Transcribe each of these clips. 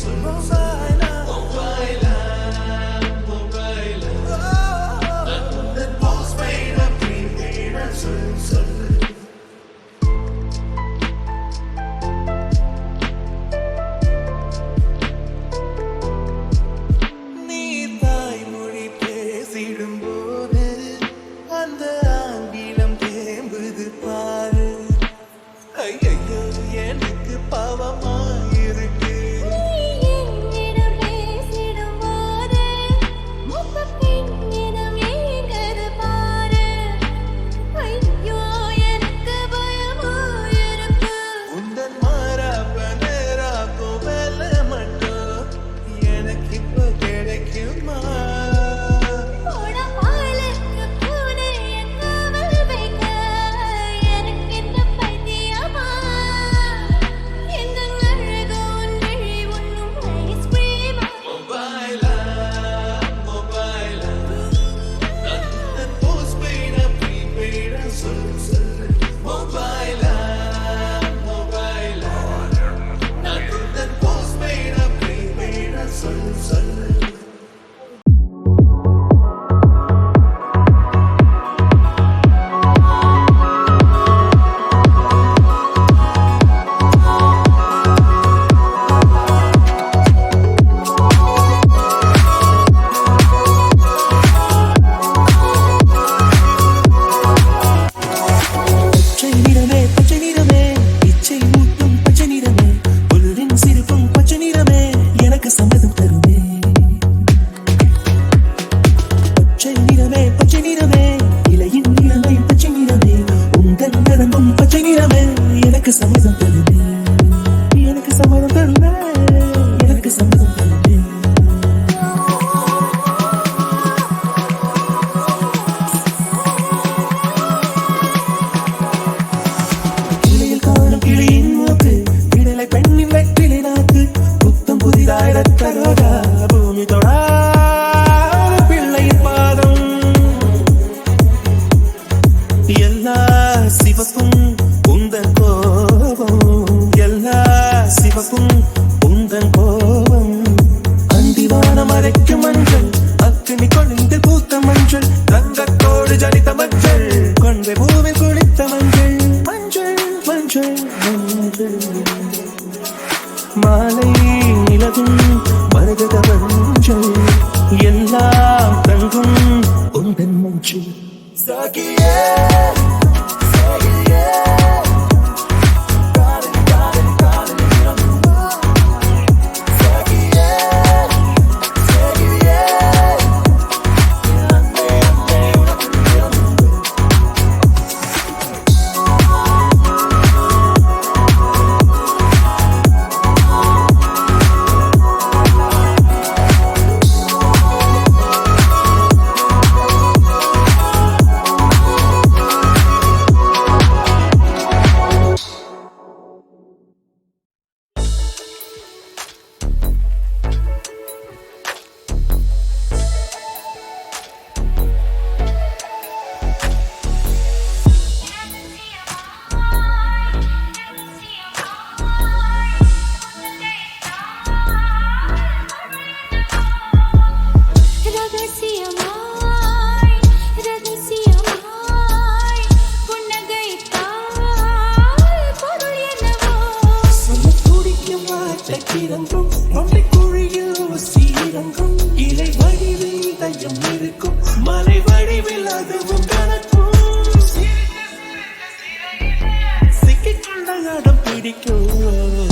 Slow in my எல்லா சிவப்பும் உந்தன் கோபம். எல்லா சிவப்பும் உந்தன் கோபம். அந்திவானம் அரைக்கு மஞ்சள் அக்கினி கொழுந்து பூத்த மஞ்சள் தங்கத்தோடு ஜனித மஞ்சள் கொண்டை பூவில் குளித்த மஞ்சள் மஞ்சள் மஞ்சள் மஞ்சள். மாலை நிலவும் மருகத மஞ்சள் எல்லாம் தங்கும் உந்தன் மஞ்சள் சாகியே! இறங்கும் பம்பை குழியில் ஊசி இறங்கும் இலை வடிவில் தையம் இருக்கும். மலை வடிவில் அதுவும் கணக்கும் சிக்கிக்கொண்ட இடம் பிடிக்கும்.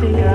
see